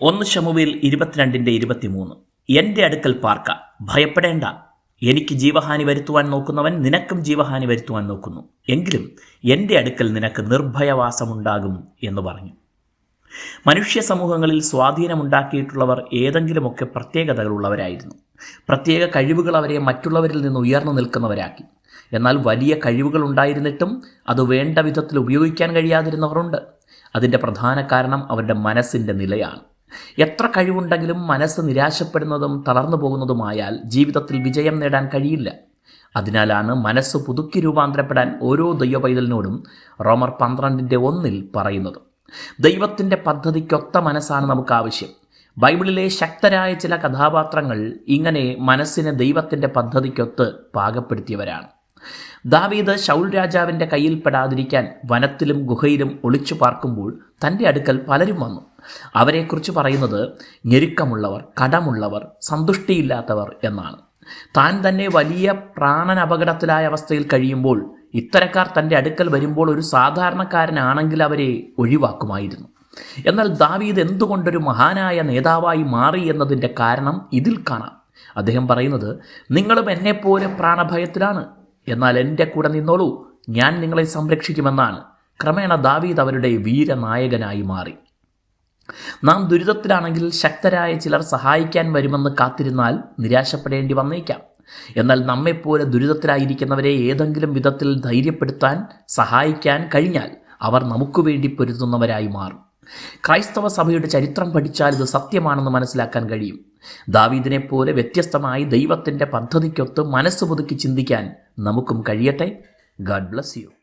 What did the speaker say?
ഒന്ന് ശമുവേൽ ഇരുപത്തിരണ്ടിന്റെ ഇരുപത്തിമൂന്ന്. എന്റെ അടുക്കൽ പാർക്ക. ഭയപ്പെടേണ്ട. എനിക്ക് ജീവഹാനി വരുത്തുവാൻ നോക്കുന്നവൻ നിനക്കും ജീവഹാനി വരുത്തുവാൻ നോക്കുന്നു. എങ്കിലും എന്റെ അടുക്കൽ നിനക്ക് നിർഭയവാസമുണ്ടാകും എന്ന് പറഞ്ഞു. മനുഷ്യ സമൂഹങ്ങളിൽ സ്വാധീനമുണ്ടാക്കിയിട്ടുള്ളവർ ഏതെങ്കിലുമൊക്കെ പ്രത്യേകതകളുള്ളവരായിരുന്നു. പ്രത്യേക കഴിവുകൾ അവരെ മറ്റുള്ളവരിൽ നിന്ന് ഉയർന്നു നിൽക്കുന്നവരാക്കി. എന്നാൽ വലിയ കഴിവുകൾ ഉണ്ടായിരുന്നിട്ടും അത് വേണ്ട വിധത്തിൽ ഉപയോഗിക്കാൻ കഴിയാതിരുന്നവരുണ്ട്. അതിന്റെ പ്രധാന കാരണം അവരുടെ മനസ്സിന്റെ നിലയാണ്. എത്ര കഴിവുണ്ടെങ്കിലും മനസ്സ് നിരാശപ്പെടുന്നതും തളർന്നു പോകുന്നതുമായാൽ ജീവിതത്തിൽ വിജയം നേടാൻ കഴിയില്ല. അതിനാലാണ് മനസ്സ് പുതുക്കി രൂപാന്തരപ്പെടാൻ ഓരോ ദൈവപൈതലിനോടും റോമർ പന്ത്രണ്ടിന്റെ ഒന്നിൽ പറയുന്നത്. ദൈവത്തിന്റെ പദ്ധതിക്കൊത്ത മനസ്സാണ് നമുക്ക് ആവശ്യം ബൈബിളിലെ ശക്തരായ ചില കഥാപാത്രങ്ങൾ ഇങ്ങനെ മനസ്സിനെ ദൈവത്തിന്റെ പദ്ധതിക്കൊത്ത് പാകപ്പെടുത്തിയവരാണ്. ദാവീദ് ശൗൽ രാജാവിന്റെ കയ്യിൽപ്പെടാതിരിക്കാൻ വനത്തിലും ഗുഹയിലും ഒളിച്ചു പാർക്കുമ്പോൾ തന്റെ അടുക്കൽ പലരും വന്നു. അവരെക്കുറിച്ച് പറയുന്നത് ഞെരുക്കമുള്ളവർ കടമുള്ളവർ സന്തുഷ്ടിയില്ലാത്തവർ എന്നാണ്. താൻ തന്നെ വലിയ പ്രാണൻ അപകടത്തിലായ അവസ്ഥയിൽ കഴിയുമ്പോൾ ഇത്തരക്കാർ തന്റെ അടുക്കൽ വരുമ്പോൾ ഒരു സാധാരണക്കാരനാണെങ്കിൽ അവരെ ഒഴിവാക്കുമായിരുന്നു. എന്നാൽ ദാവീദ് എന്തുകൊണ്ടൊരു മഹാനായ നേതാവായി മാറി എന്നതിന്റെ കാരണം ഇതിൽ കാണാം. അദ്ദേഹം പറയുന്നത് നിങ്ങളും എന്നെപ്പോലെ പ്രാണഭയത്തിലാണ്. എന്നാൽ എന്റെ കൂടെ നിന്നോളൂ. ഞാൻ നിങ്ങളെ സംരക്ഷിക്കുമെന്നാണ്. ക്രമേണ ദാവീദ് അവരുടെ വീരനായകനായി മാറി. നാം ദുരിതത്തിലാണെങ്കിൽ ശക്തരായ ചിലർ സഹായിക്കാൻ വരുമെന്ന് കാത്തിരുന്നാൽ നിരാശപ്പെടേണ്ടി വന്നേക്കാം. എന്നാൽ നമ്മെപ്പോലെ ദുരിതത്തിലായിരിക്കുന്നവരെ ഏതെങ്കിലും വിധത്തിൽ ധൈര്യപ്പെടുത്താൻ സഹായിക്കാൻ കഴിഞ്ഞാൽ അവർ നമുക്ക് വേണ്ടി പൊരുതുന്നവരായി മാറും. ക്രൈസ്തവ സഭയുടെ ചരിത്രം പഠിച്ചാൽ ഇത് സത്യമാണെന്ന് മനസ്സിലാക്കാൻ കഴിയും. ദാവീദിനെ പോലെ വ്യത്യസ്തമായി ദൈവത്തിന്റെ പദ്ധതിക്കൊത്ത് മനസ്സ് പുതുക്കി ചിന്തിക്കാൻ നമുക്കും കഴിയട്ടെ. God bless you.